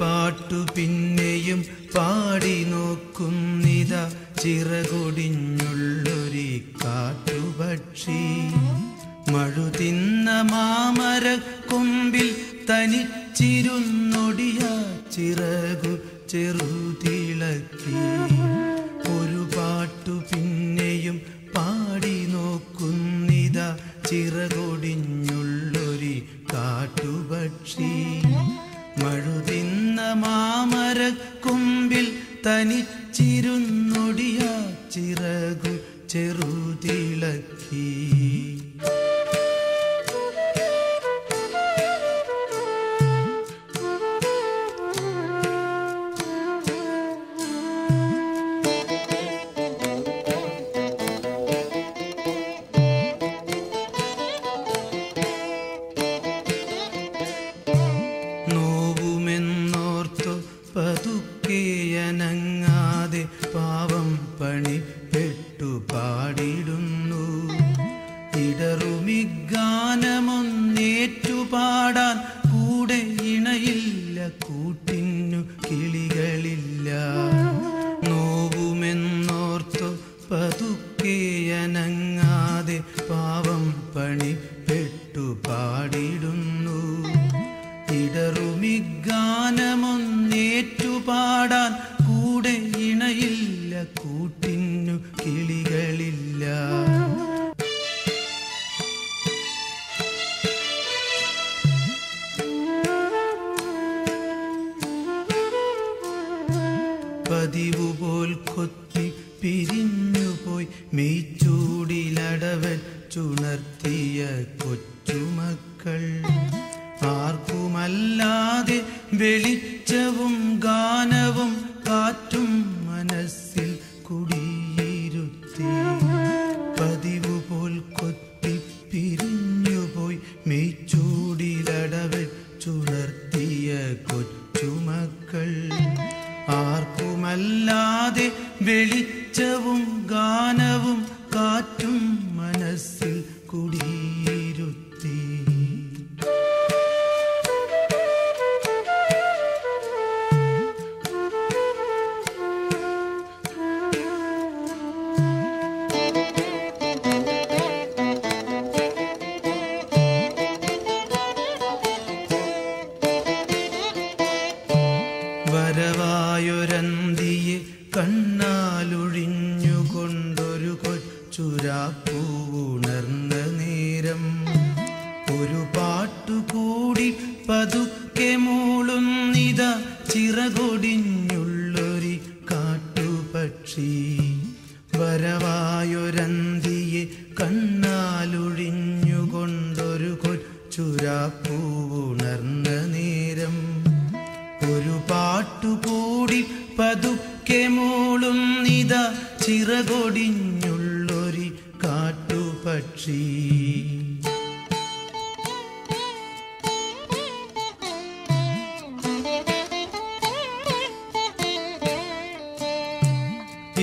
പാട്ടു പിന്നെയും പാടി നോക്കും നിത ചിറകൊടിഞ്ഞുള്ളൊരി കാട്ടുപക്ഷി. മഴുതിന്ന മാമര കൊമ്പിൽ തനിച്ചിരുന്നൊടിയ ചിറകു ചെറുതിളക്കി. തനിച്ചിരുന്നൊടിയ ചിറകു ചെറുതിളക്കി. പതുക്കെയനങ്ങാതെ പാവം പണി പെട്ടു പാടിടുന്നു. ഇടറുമിഗാനമൊന്നേറ്റു പാടാൻ കൂടെ ഇണയില്ല കൂട്ടിന്നു കിളികളില്ല. നോവുമെന്നോർത്തു പതുക്കെയനങ്ങാതെ പാവം പണി പെട്ടു പാടിടുന്നു. ഇടറുമിഗാനമൊന്നേറ്റു പാടാൻ പതിവ് പോൽ കൊത്തി പിരിഞ്ഞുപോയി മെയ്ച്ചൂടിലടവൻ ചുണർത്തിയ കൊച്ചുമക്കൾ. ആർക്കുമല്ലാതെ വെളിച്ചവും ഗാനവും കാറ്റും മനസ്സിൽ കുടിയിരുത്തി. പതിവുപോൽ കൊത്തി പിരിഞ്ഞുപോയി മെയ്ച്ചൂടിലടവൻ ചുണർത്തിയ കൊച്ചുമക്കൾ. ആർക്കുമല്ലാതെ വെളിച്ചവും ഗാനവും കാറ്റും മനസ്സിൽ കുടിയിരുത്തി കൊച്ചുരാപ്പൂവുണർന്ന നേരം ഒരു പാട്ടുകൂടി പതുക്കെ മൂളുന്നിത ചിറകൊടിഞ്ഞുള്ളൊരി കാട്ടുപക്ഷി. വരവായൊരന്തിയെ കണ്ണാലൊഴിഞ്ഞുകൊണ്ടൊരു കൊച്ചുരാപ്പൂവുണർന്ന നേരം ഒരു പാട്ടുകൂടി പതുക്കെ മൂളും നിത ചിറകൊടിഞ്ഞുള്ളൊരി കാട്ടുപക്ഷി.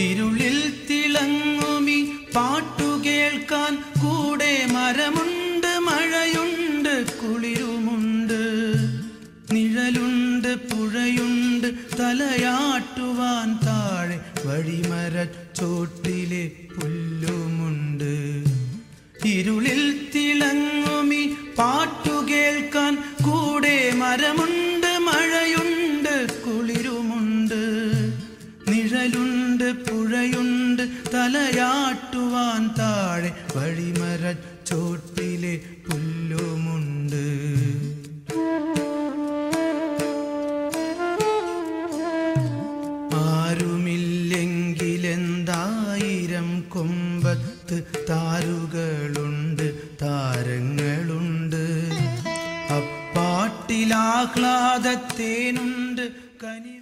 ഇരുളിൽ തിളങ്ങുമി പാട്ടു കേൾക്കാൻ കൂടെ മരമുണ്ട് മഴയുണ്ട് കുളിരുമുണ്ട്. നിഴലുണ്ട് പുഴയുണ്ട് തലയാട്ടുവാൻ താഴെ വഴിമര ചോട്ടിലെ പുല്ലുമുണ്ട്. ഇരുളിൽ തിളങ്ങുമി പാട്ടു കേൾക്കാൻ കൂടെ മരമുണ്ട് മഴയുണ്ട് കുളിരുമുണ്ട്. നിഴലുണ്ട് പുഴയുണ്ട് തലയാട്ടുവാൻ താഴെ വഴിമര ചോട്ടിലെ പുല്ലുമുണ്ട്. താരുകളുണ്ട് താരങ്ങളുണ്ട്. അപ്പാട്ടിലാഹ്ലാദത്തേനുണ്ട് കനി